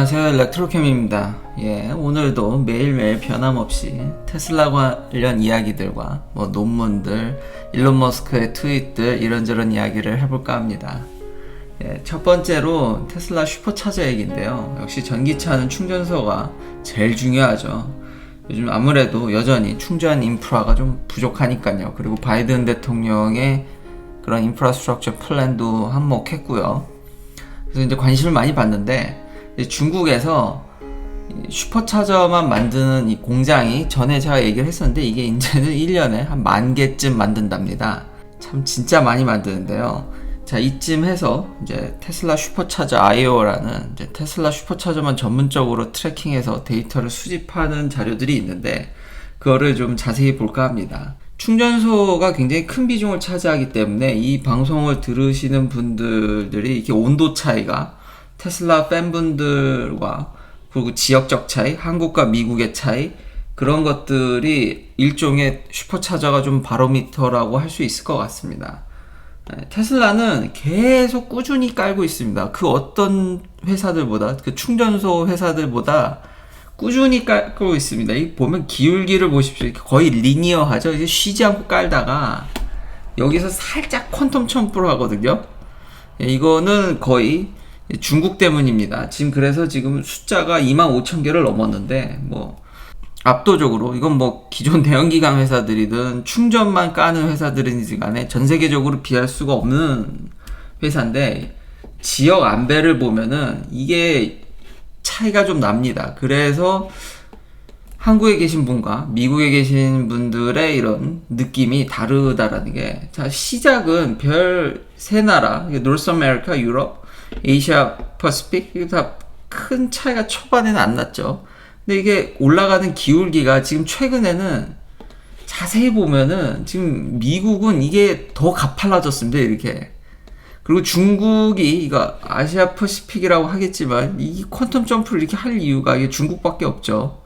안녕하세요 일렉트로캠입니다. 예 오늘도 매일매일 변함없이 테슬라 관련 이야기들과 뭐 논문들 일론 머스크의 트윗들 이런저런 이야기를 해볼까 합니다. 예, 첫 번째로 테슬라 슈퍼차저 얘기인데요. 역시 전기차는 충전소가 제일 중요하죠. 요즘 아무래도 여전히 충전 인프라가 좀 부족하니까요. 그리고 바이든 대통령의 그런 인프라스트럭처 플랜도 한몫했고요. 그래서 이제 관심을 많이 받는데 중국에서 이 슈퍼차저만 만드는 이 공장이 전에 제가 얘기를 했었는데 이게 이제는 1년에 한 만 개쯤 만든답니다. 참 진짜 많이 만드는데요. 자, 이쯤 해서 이제 테슬라 슈퍼차저 IO라는 이제 테슬라 슈퍼차저만 전문적으로 트래킹해서 데이터를 수집하는 자료들이 있는데 그거를 좀 자세히 볼까 합니다. 충전소가 굉장히 큰 비중을 차지하기 때문에 이 방송을 들으시는 분들이 이렇게 온도 차이가 테슬라 팬분들과 그리고 지역적 차이, 한국과 미국의 차이 그런 것들이 일종의 슈퍼차저가 좀 바로미터라고 할 수 있을 것 같습니다. 네, 테슬라는 계속 꾸준히 깔고 있습니다. 그 어떤 회사들보다 그 충전소 회사들보다 꾸준히 깔고 있습니다. 이 보면 기울기를 보십시오. 거의 리니어하죠. 이제 쉬지 않고 깔다가 여기서 살짝 퀀텀 첨프를 하거든요. 예, 이거는 거의 중국 때문입니다. 지금 그래서 지금 숫자가 2만 5천 개를 넘었는데 뭐 압도적으로 이건 뭐 기존 대형기관 회사들이든 충전만 까는 회사들인지 간에 전 세계적으로 비할 수가 없는 회사인데 지역 안배를 보면은 이게 차이가 좀 납니다. 그래서 한국에 계신 분과 미국에 계신 분들의 이런 느낌이 다르다라는 게, 자, 시작은 별 세 나라, 노스 아메리카, 유럽, 에이시아 퍼시픽, 이거 다 큰 차이가 초반에는 안 났죠. 근데 이게 올라가는 기울기가 지금 최근에는 자세히 보면은 지금 미국은 이게 더 가팔라졌습니다, 이렇게. 그리고 중국이 이거 아시아 퍼시픽이라고 하겠지만 이 퀀텀 점프를 이렇게 할 이유가 이게 중국밖에 없죠.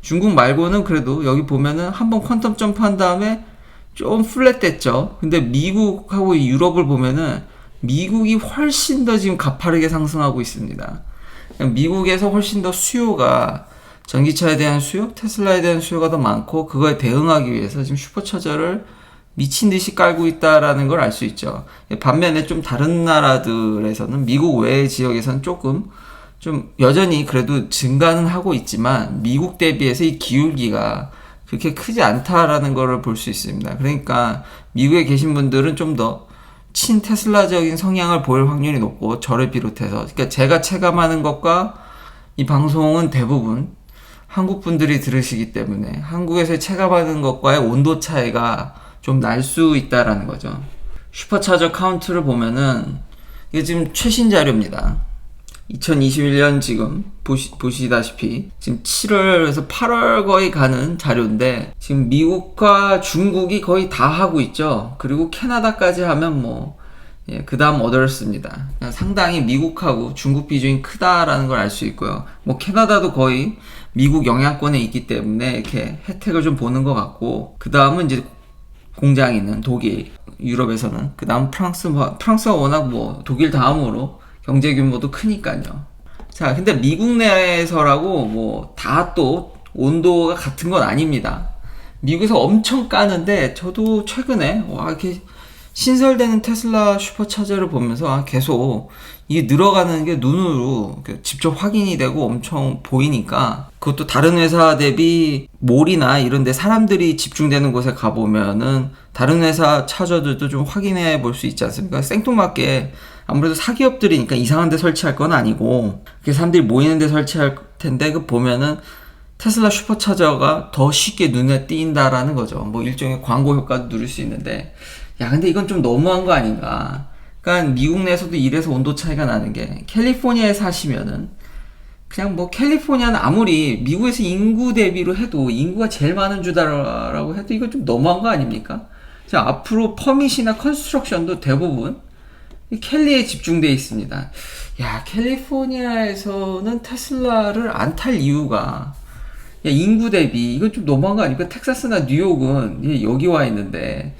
중국 말고는 그래도 여기 보면은 한번 퀀텀 점프 한 다음에 좀 플랫됐죠. 근데 미국하고 이 유럽을 보면은 미국이 훨씬 더 지금 가파르게 상승하고 있습니다. 미국에서 훨씬 더 수요가 전기차에 대한 수요, 테슬라에 대한 수요가 더 많고 그거에 대응하기 위해서 지금 슈퍼차저를 미친 듯이 깔고 있다라는 걸 알 수 있죠. 반면에 좀 다른 나라들에서는 미국 외의 지역에서는 조금 좀 여전히 그래도 증가는 하고 있지만 미국 대비해서 이 기울기가 그렇게 크지 않다라는 거를 볼 수 있습니다. 그러니까 미국에 계신 분들은 좀 더 친테슬라적인 성향을 보일 확률이 높고 저를 비롯해서 그러니까 제가 체감하는 것과 이 방송은 대부분 한국 분들이 들으시기 때문에 한국에서 체감하는 것과의 온도 차이가 좀 날 수 있다라는 거죠. 슈퍼차저 카운트를 보면은 이게 지금 최신 자료입니다. 2021년 지금 보시, 보시다시피 지금 7월에서 8월 거의 가는 자료인데 지금 미국과 중국이 거의 다 하고 있죠. 그리고 캐나다까지 하면 뭐 예, 그 다음 어더스입니다. 상당히 미국하고 중국 비중이 크다라는 걸 알 수 있고요. 뭐 캐나다도 거의 미국 영향권에 있기 때문에 이렇게 혜택을 좀 보는 것 같고 그 다음은 이제 공장이 있는 독일, 유럽에서는 그 다음 프랑스, 뭐, 프랑스가 워낙 뭐 독일 다음으로 경제 규모도 크니까요. 자, 근데 미국 내에서라고 뭐 다 또 온도가 같은 건 아닙니다. 미국에서 엄청 까는데 저도 최근에 와 이렇게 신설되는 테슬라 슈퍼차저를 보면서 아, 계속 이게 늘어가는 게 눈으로 직접 확인이 되고 엄청 보이니까 그것도 다른 회사 대비 몰이나 이런 데 사람들이 집중되는 곳에 가보면은 다른 회사 차저들도 좀 확인해 볼 수 있지 않습니까? 생뚱맞게 아무래도 사기업들이니까 이상한 데 설치할 건 아니고 그 사람들이 모이는 데 설치할 텐데 그 보면은 테슬라 슈퍼차저가 더 쉽게 눈에 띄인다라는 거죠. 뭐 일종의 광고 효과도 누릴 수 있는데 야 근데 이건 좀 너무한 거 아닌가? 그러니까 미국 내에서도 이래서 온도 차이가 나는 게 캘리포니아에 사시면은 그냥 뭐 캘리포니아는 아무리 미국에서 인구 대비로 해도 인구가 제일 많은 주다라고 해도 이건 좀 너무한 거 아닙니까? 자 앞으로 퍼밋이나 컨스트럭션도 대부분 캘리에 집중돼 있습니다. 야 캘리포니아에서는 테슬라를 안 탈 이유가 야 인구 대비 이건 좀 너무한 거 아닙니까? 텍사스나 뉴욕은 여기 와 있는데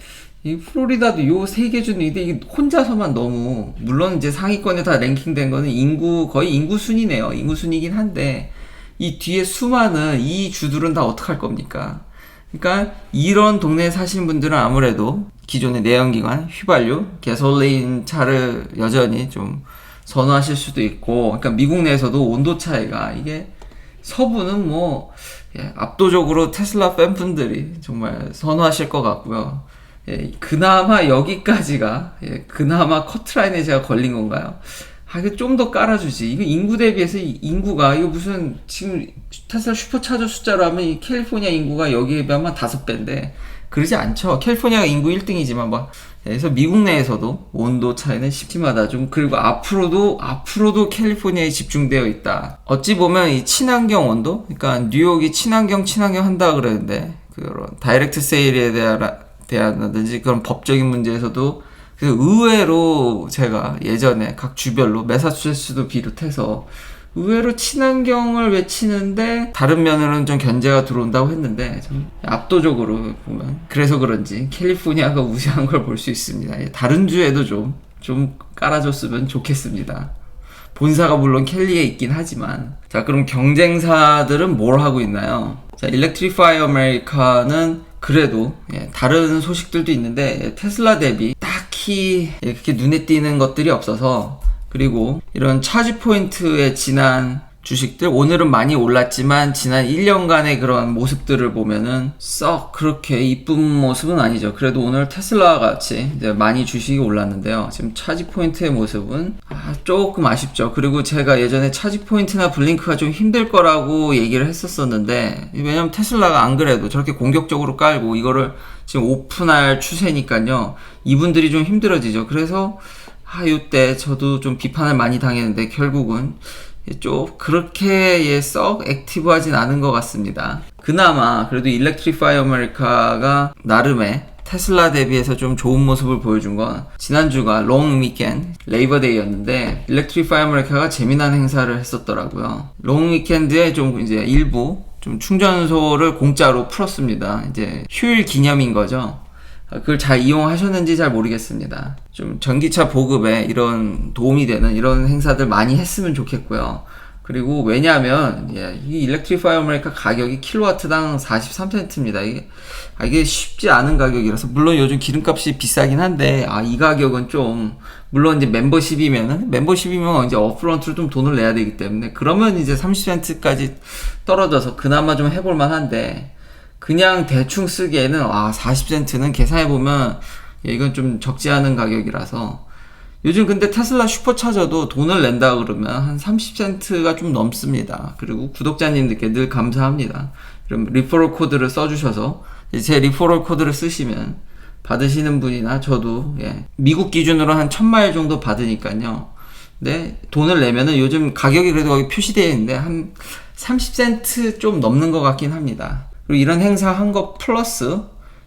이 플로리다도 요 세개 중에 이게 혼자서만 너무 물론 이제 상위권에 다 랭킹된 거는 인구 거의 인구 순이네요. 인구 순이긴 한데 이 뒤에 수많은 이 주들은 다 어떡할 겁니까? 그러니까 이런 동네에 사시는 분들은 아무래도 기존의 내연기관 휘발유 개솔린 차를 여전히 좀 선호하실 수도 있고 그러니까 미국 내에서도 온도 차이가 이게 서부는 뭐 예, 압도적으로 테슬라 팬분들이 정말 선호하실 것 같고요. 예, 그나마 여기까지가 예, 그나마 커트라인에 제가 걸린 건가요? 아, 이거 좀 더 깔아주지. 이거 인구 대비해서 이 인구가 이거 무슨 지금 테슬라 슈퍼차저 숫자로 하면 이 캘리포니아 인구가 여기에 비하면 다섯 배인데 그러지 않죠. 캘리포니아가 인구 1등이지만 막 그래서 미국 내에서도 온도 차이는 심심하다 좀 그리고 앞으로도 앞으로도 캘리포니아에 집중되어 있다. 어찌 보면 이 친환경 온도, 그러니까 뉴욕이 친환경 친환경 한다 그러는데 그런 다이렉트 세일에 대한 대한다든지 그런 법적인 문제에서도 그 의외로 제가 예전에 각 주별로 매사추세츠도 비롯해서 의외로 친환경을 외치는데 다른 면으로는 좀 견제가 들어온다고 했는데 좀 압도적으로 보면 그래서 그런지 캘리포니아가 우세한 걸 볼 수 있습니다. 예, 다른 주에도 좀좀 깔아줬으면 좋겠습니다. 본사가 물론 캘리에 있긴 하지만 자 그럼 경쟁사들은 뭘 하고 있나요? 자 일렉트리파이 아메리카는 그래도 예, 다른 소식들도 있는데 예, 테슬라 대비 딱히 예, 그렇게 눈에 띄는 것들이 없어서 그리고 이런 차지 포인트의 지난 주식들 오늘은 많이 올랐지만 지난 1년간의 그런 모습들을 보면은 썩 그렇게 이쁜 모습은 아니죠. 그래도 오늘 테슬라 같이 많이 주식이 올랐는데요. 지금 차지 포인트의 모습은 아, 조금 아쉽죠. 그리고 제가 예전에 차지 포인트나 블링크가 좀 힘들 거라고 얘기를 했었었는데 왜냐면 테슬라가 안 그래도 저렇게 공격적으로 깔고 이거를 지금 오픈할 추세니까요. 이분들이 좀 힘들어지죠. 그래서 아, 요때 저도 좀 비판을 많이 당했는데 결국은 좀 그렇게 예, 썩 액티브하진 않은 것 같습니다. 그나마 그래도 일렉트리파이 아메리카가 나름의 테슬라 대비해서 좀 좋은 모습을 보여준 건 지난주가 롱 위켄 레이버데이였는데 일렉트리파이 아메리카가 재미난 행사를 했었더라고요. 롱 위켄드에 좀 이제 일부 좀 충전소를 공짜로 풀었습니다. 이제 휴일 기념인 거죠. 그걸 잘 이용하셨는지 잘 모르겠습니다. 좀 전기차 보급에 이런 도움이 되는 이런 행사들 많이 했으면 좋겠고요. 그리고 왜냐하면 예, 이 일렉트리파이 아메리카 가격이 킬로와트당 43센트입니다. 이게 아, 이게 쉽지 않은 가격이라서 물론 요즘 기름값이 비싸긴 한데 아 이 가격은 좀 물론 이제 멤버십이면은 멤버십이면 이제 어프런트로 좀 돈을 내야 되기 때문에 그러면 이제 30센트까지 떨어져서 그나마 좀 해볼 만한데 그냥 대충 쓰기에는 아 40센트는 계산해 보면 예, 이건 좀 적지 않은 가격이라서 요즘 근데 테슬라 슈퍼차저도 돈을 낸다 그러면 한 30센트가 좀 넘습니다. 그리고 구독자님들께 늘 감사합니다. 그럼 리퍼럴 코드를 써주셔서 제 리퍼럴 코드를 쓰시면 받으시는 분이나 저도 예, 미국 기준으로 한 천마일 정도 받으니까요. 네, 돈을 내면은 요즘 가격이 그래도 거기 표시되어 있는데 한 30센트 좀 넘는 것 같긴 합니다. 그리고 이런 행사 한 것 플러스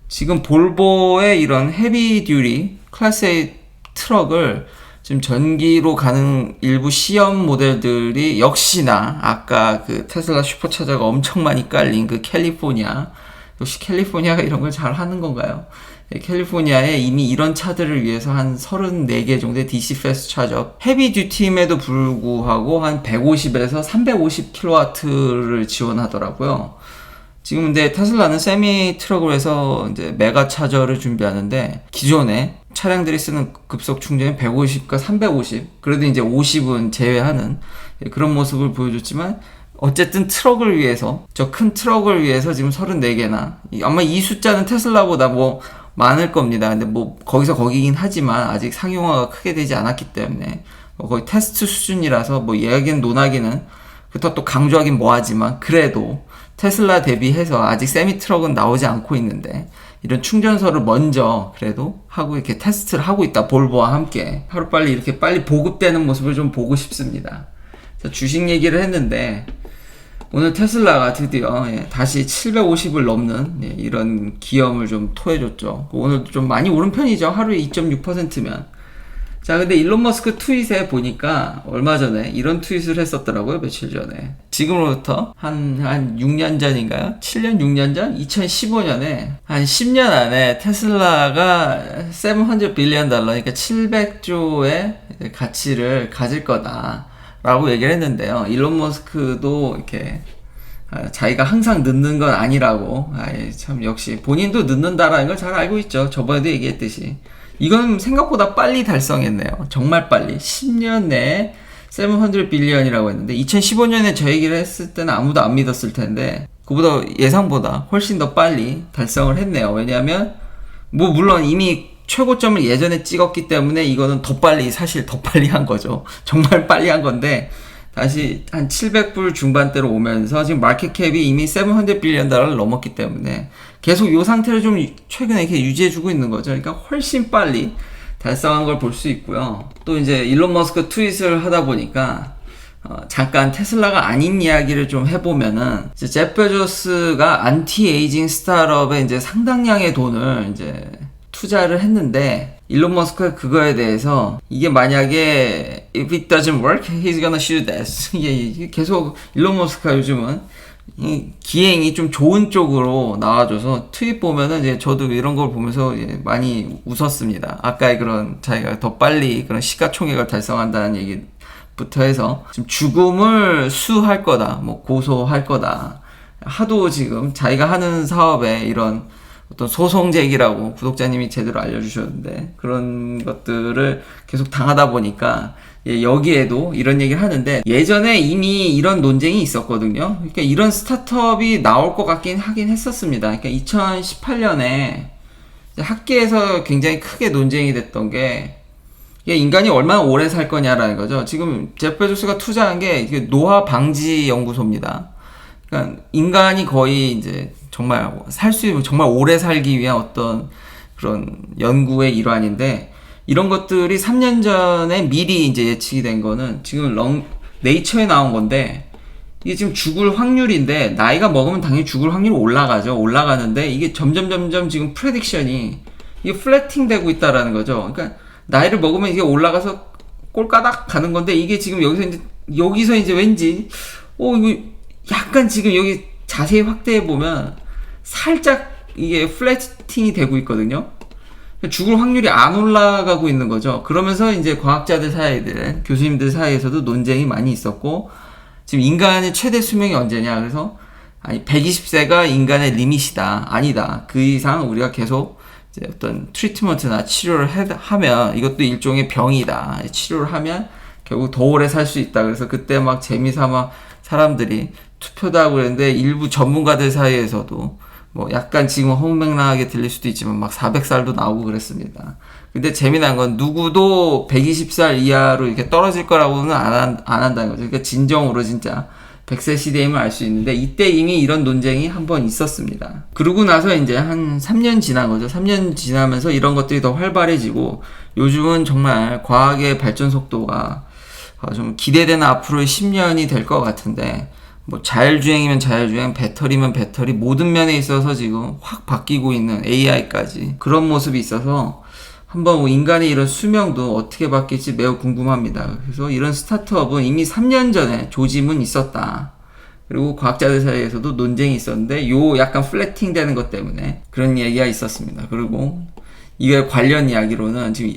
지금 볼보의 이런 헤비 듀리 클래스 A 트럭을 지금 전기로 가는 일부 시험 모델들이 역시나 아까 그 테슬라 슈퍼차저가 엄청 많이 깔린 그 캘리포니아 역시 캘리포니아가 이런 걸 잘 하는 건가요? 예, 캘리포니아에 이미 이런 차들을 위해서 한 34개 정도의 DC 패스트 차저 헤비 듀티임에도 불구하고 한 150에서 350kW를 지원하더라고요. 지금 근데 테슬라는 세미 트럭을 해서 이제 메가 차저를 준비하는데 기존에 차량들이 쓰는 급속 충전이 150과 350 그래도 이제 50은 제외하는 그런 모습을 보여줬지만 어쨌든 트럭을 위해서 저 큰 트럭을 위해서 지금 34개나 아마 이 숫자는 테슬라보다 뭐 많을 겁니다. 근데 뭐 거기서 거기긴 하지만 아직 상용화가 크게 되지 않았기 때문에 뭐 거의 테스트 수준이라서 뭐 이야기는 논하기는 그렇다고 또 강조하긴 뭐하지만 그래도 테슬라 대비해서 아직 세미 트럭은 나오지 않고 있는데 이런 충전소를 먼저 그래도 하고 이렇게 테스트를 하고 있다 볼보와 함께 하루빨리 이렇게 빨리 보급되는 모습을 좀 보고 싶습니다. 주식 얘기를 했는데 오늘 테슬라가 드디어 예, 다시 750을 넘는 예, 이런 기염을 좀 토해줬죠. 오늘도 좀 많이 오른 편이죠. 하루에 2.6%면 자, 근데 일론 머스크 트윗에 보니까 얼마 전에 이런 트윗을 했었더라고요, 며칠 전에. 지금으로부터 한, 한 6년 전인가요? 7년, 6년 전? 2015년에 한 10년 안에 테슬라가 700 빌리언 달러, 그러니까 700조의 가치를 가질 거다. 라고 얘기를 했는데요. 일론 머스크도 이렇게 아, 자기가 항상 늦는 건 아니라고. 아이, 참, 역시 본인도 늦는다라는 걸 잘 알고 있죠. 저번에도 얘기했듯이. 이건 생각보다 빨리 달성했네요. 정말 빨리. 10년 내에 700 빌리언이라고 했는데 2015년에 저 얘기를 했을 때는 아무도 안 믿었을 텐데 그보다 예상보다 훨씬 더 빨리 달성을 했네요. 왜냐하면 뭐 물론 이미 최고점을 예전에 찍었기 때문에 이거는 더 빨리 사실 더 빨리 한 거죠. 정말 빨리 한 건데 다시 한 700불 중반대로 오면서 지금 마켓캡이 이미 700 빌리언 달러를 넘었기 때문에 계속 이 상태를 좀 최근에 이렇게 유지해주고 있는 거죠. 그러니까 훨씬 빨리 달성한 걸 볼 수 있고요. 또 이제 일론 머스크 트윗을 하다 보니까 어, 잠깐 테슬라가 아닌 이야기를 좀 해보면은 베조스가 안티 에이징 스타트업에 이제 상당량의 돈을 이제 투자를 했는데 일론 머스크가 그거에 대해서 이게 만약에 if it doesn't work, he's gonna shoot us. 이게 계속 일론 머스크가 요즘은 이 기행이 좀 좋은 쪽으로 나와줘서 트윗 보면은 이제 저도 이런 걸 보면서 많이 웃었습니다. 아까의 그런 자기가 더 빨리 그런 시가총액을 달성한다는 얘기부터 해서 지금 죽음을 수할 거다, 뭐 고소할 거다. 하도 지금 자기가 하는 사업에 이런 어떤 소송 제기라고 구독자님이 제대로 알려주셨는데 그런 것들을 계속 당하다 보니까 예, 여기에도 이런 얘기를 하는데 예전에 이미 이런 논쟁이 있었거든요. 그러니까 이런 스타트업이 나올 것 같긴 하긴 했었습니다. 그러니까 2018년에 학계에서 굉장히 크게 논쟁이 됐던 게 인간이 얼마나 오래 살 거냐라는 거죠. 지금 제프 베조스가 투자한 게 노화 방지 연구소입니다. 그러니까 인간이 거의 이제 정말 살 수, 정말 오래 살기 위한 어떤 그런 연구의 일환인데 이런 것들이 3년 전에 미리 이제 예측이 된 거는 지금 렁, 네이처에 나온 건데 이게 지금 죽을 확률인데 나이가 먹으면 당연히 죽을 확률이 올라가죠. 올라가는데 이게 점점 점점 지금 프레딕션이 이게 플래팅 되고 있다라는 거죠. 그러니까 나이를 먹으면 이게 올라가서 꼴까닥 가는 건데 이게 지금 여기서 이제 여기서 이제 왠지 어 이거 약간 지금 여기 자세히 확대해 보면 살짝 이게 플래팅이 되고 있거든요. 죽을 확률이 안 올라가고 있는 거죠. 그러면서 이제 과학자들 사이들, 교수님들 사이에서도 논쟁이 많이 있었고, 지금 인간의 최대 수명이 언제냐. 그래서, 아니, 120세가 인간의 리밋이다. 아니다. 그 이상 우리가 계속 이제 어떤 트리트먼트나 치료를 해, 하면 이것도 일종의 병이다. 치료를 하면 결국 더 오래 살 수 있다. 그래서 그때 막 재미삼아 사람들이 하고 그랬는데 일부 전문가들 사이에서도 뭐 약간 지금 홍맹랑하게 들릴 수도 있지만 막 400살도 나오고 그랬습니다. 근데 재미난 건 누구도 120살 이하로 이렇게 떨어질 거라고는 안, 한, 안 한다는 거죠. 그러니까 진정으로 진짜 100세 시대임을 알 수 있는데 이때 이미 이런 논쟁이 한 번 있었습니다. 그러고 나서 이제 한 3년 지난 거죠. 3년 지나면서 이런 것들이 더 활발해지고 요즘은 정말 과학의 발전 속도가 좀 기대되는 앞으로의 10년이 될 것 같은데 뭐 자율주행이면 자율주행, 배터리면 배터리 모든 면에 있어서 지금 확 바뀌고 있는 AI까지 그런 모습이 있어서 한번 뭐 인간의 이런 수명도 어떻게 바뀔지 매우 궁금합니다. 그래서 이런 스타트업은 이미 3년 전에 조짐은 있었다. 그리고 과학자들 사이에서도 논쟁이 있었는데 요 약간 플래팅 되는 것 때문에 그런 얘기가 있었습니다. 그리고 이게 관련 이야기로는 지금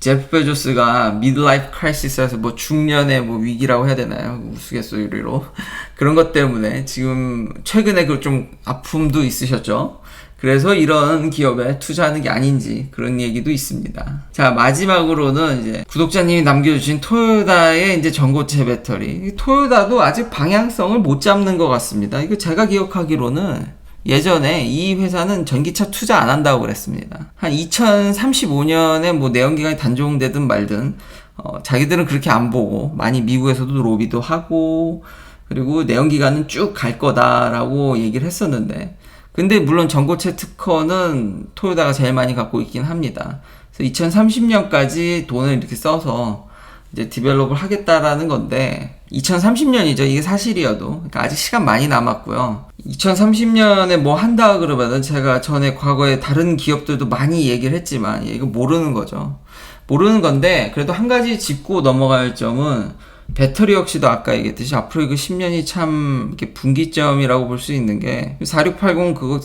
제프 베조스가 미드라이프 크라이시스에서 뭐 중년의 뭐 위기라고 해야 되나요? 우스갯소리로 그런 것 때문에 지금 최근에 그 좀 아픔도 있으셨죠. 그래서 이런 기업에 투자하는 게 아닌지 그런 얘기도 있습니다. 자, 마지막으로는 이제 구독자님이 남겨주신 토요다의 이제 전고체 배터리. 토요다도 아직 방향성을 못 잡는 것 같습니다. 이거 제가 기억하기로는 예전에 이 회사는 전기차 투자 안 한다고 그랬습니다. 한 2035년에 뭐 내연기관이 단종되든 말든 어, 자기들은 그렇게 안 보고 많이 미국에서도 로비도 하고 그리고 내연기관은 쭉 갈 거다라고 얘기를 했었는데 근데 물론 전고체 특허는 토요다가 제일 많이 갖고 있긴 합니다. 그래서 2030년까지 돈을 이렇게 써서 이제 디벨롭을 하겠다라는 건데 2030년이죠. 이게 사실이어도 그러니까 아직 시간 많이 남았고요. 2030년에 뭐 한다 그러면은 제가 전에 과거에 다른 기업들도 많이 얘기를 했지만 이거 모르는 거죠. 모르는 건데 그래도 한 가지 짚고 넘어갈 점은 배터리 역시도 아까 얘기했듯이 앞으로 이거 10년이 참 이렇게 분기점이라고 볼 수 있는 게 4680 그거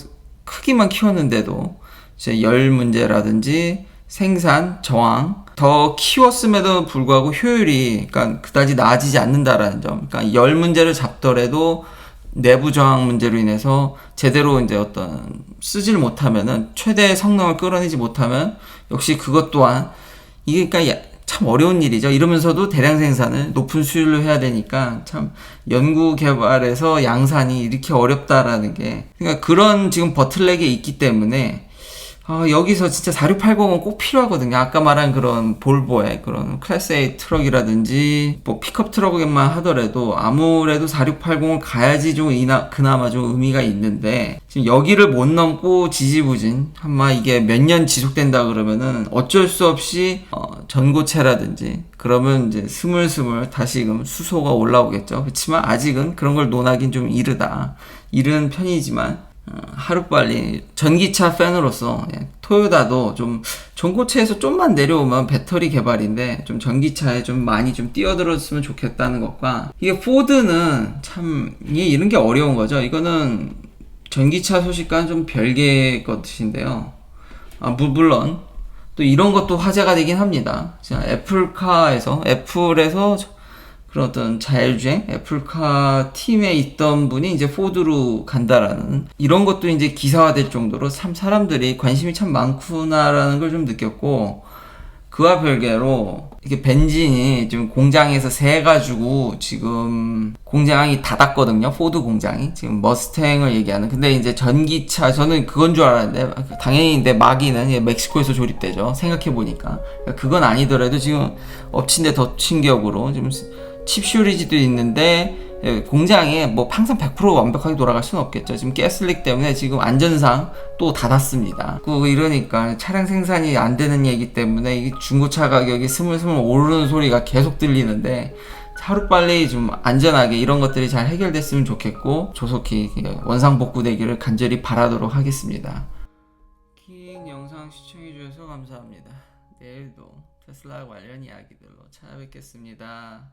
크기만 키웠는데도 이제 열 문제라든지 생산 저항 더 키웠음에도 불구하고 효율이 그러니까 그다지 나아지지 않는다라는 점. 그러니까 열 문제를 잡더라도 내부 저항 문제로 인해서 제대로 이제 어떤 쓰지를 못하면은 최대 성능을 끌어내지 못하면 역시 그것 또한 이게 그러니까 야- 참 어려운 일이죠. 이러면서도 대량 생산을 높은 수율로 해야 되니까 참 연구 개발에서 양산이 이렇게 어렵다라는 게 그러니까 그런 지금 버틀렉이 있기 때문에 아, 여기서 진짜 4680은 꼭 필요하거든요. 아까 말한 그런 볼보의 그런 클래스 A 트럭이라든지 뭐 픽업 트럭에만 하더라도 아무래도 4680을 가야지 좀 이나, 그나마 좀 의미가 있는데 지금 여기를 못 넘고 지지부진 아마 이게 몇 년 지속된다 그러면은 어쩔 수 없이 어, 전고체라든지 그러면 이제 스물스물 다시금 수소가 올라오겠죠. 그렇지만 아직은 그런 걸 논하긴 좀 이르다. 이른 편이지만 어, 하루빨리 전기차 팬으로서 예, 토요다도 좀 전고체에서 좀만 내려오면 배터리 개발인데 좀 전기차에 좀 많이 좀 뛰어들었으면 좋겠다는 것과 이게 포드는 참 이게 이런 게 어려운 거죠. 이거는 전기차 소식과는 좀 별개의 것인데요. 아, 무- 물론 또 이런 것도 화제가 되긴 합니다. 자, 애플카에서 애플에서 저- 그런 어떤 자율주행 애플카 팀에 있던 분이 이제 포드로 간다라는 이런 것도 이제 기사화될 정도로 참 사람들이 관심이 참 많구나라는 걸 좀 느꼈고 그와 별개로 이게 벤진이 지금 공장에서 새 가지고 지금 공장이 닫았거든요. 포드 공장이 지금 머스탱을 얘기하는. 근데 이제 전기차 저는 그건 줄 알았는데 당연히 근데 마기는 멕시코에서 조립되죠. 생각해 보니까 그건 아니더라도 지금 엎친 데 덮친 격으로 지금 칩슈리지도 있는데 예, 공장에 뭐 항상 100% 완벽하게 돌아갈 수는 없겠죠. 지금 가스릭 때문에 지금 안전상 또 닫았습니다. 그 이러니까 차량 생산이 안 되는 얘기 때문에 이 중고차 가격이 스물스물 오르는 소리가 계속 들리는데 하루빨리 좀 안전하게 이런 것들이 잘 해결됐으면 좋겠고 조속히 원상 복구되기를 간절히 바라도록 하겠습니다. 킹 영상 시청해주셔서 감사합니다. 내일도 테슬라 관련 이야기들로 찾아뵙겠습니다.